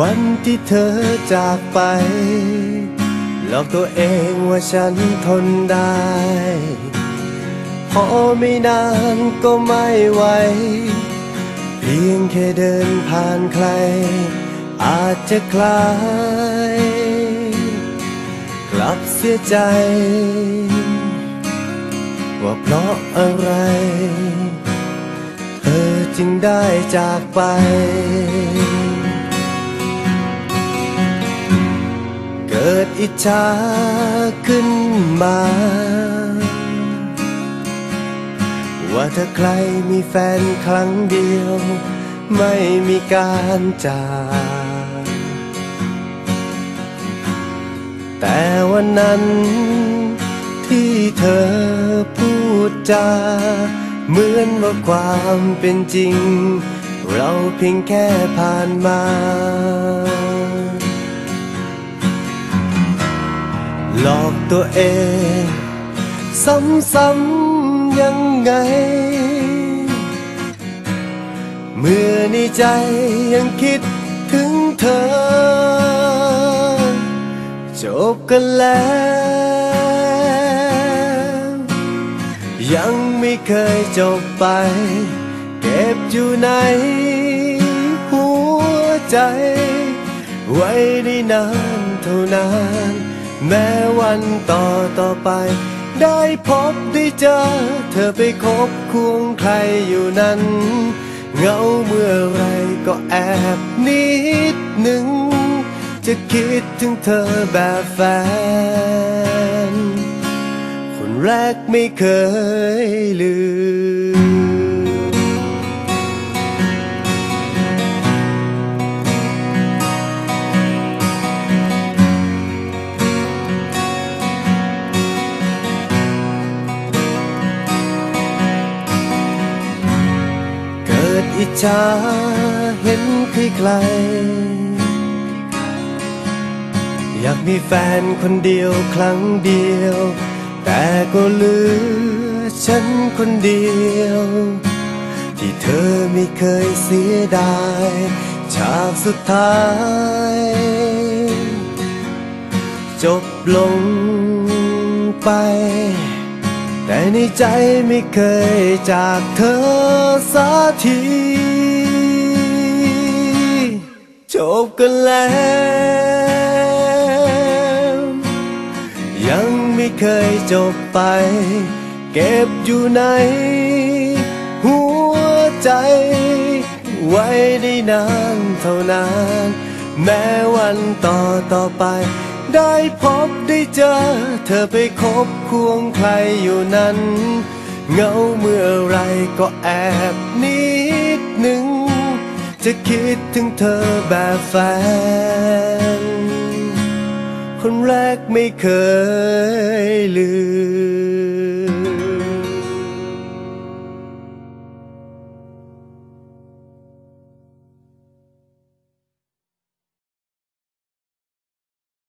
วันที่เธอจากไป หลอกตัวเองว่าฉันทนได้ พอไม่นานก็ไม่ไหว เพียงแค่เดินผ่านใคร อาจจะคลาย กลับเสียใจ ว่าเพราะอะไร เธอจึงได้จากไป อิจฉาขึ้นมา ว่าถ้าใครมีแฟนครั้งเดียว ไม่มีการจากแต่วันนั้นที่เธอพูดจาเหมือนว่าความเป็นจริง เราเพียงแค่ผ่านมา หลอกตัวเอง ซ้ำๆยังไง เมื่อในใจยังคิดถึงเธอ จบกันแล้ว ยังไม่เคยจบไป เก็บอยู่ในหัวใจ ไว้ได้นานเท่านาน แม้วันต่อต่อไป ได้พบได้เจอ เธอไปคบควงใครอยู่นั้น เงาเมื่อไรก็แอบนิดหนึ่ง จะคิดถึงเธอแบบแฟน คนแรกไม่เคยลืม อิจฉาเห็นใครๆอยากมีแฟนคนเดียวครั้งเดียว แต่ก็เหลือฉันคนเดียว ที่เธอไม่เคยเสียดายฉากสุดท้าย จบลงไป แต่ในใจไม่เคยจากเธอสักที จบกันแล้ว ยังไม่เคยจบไป เก็บอยู่ใน หัวใจ ไว้ได้นานเท่านาน แม้วันต่อต่อไป ได้พบได้เจอ เธอไปคบควงใครอยู่นั้น เงาเมื่อไรก็แอบนิดหนึ่ง จะคิดถึงเธอแบบแฟน คนแรกไม่เคยลืม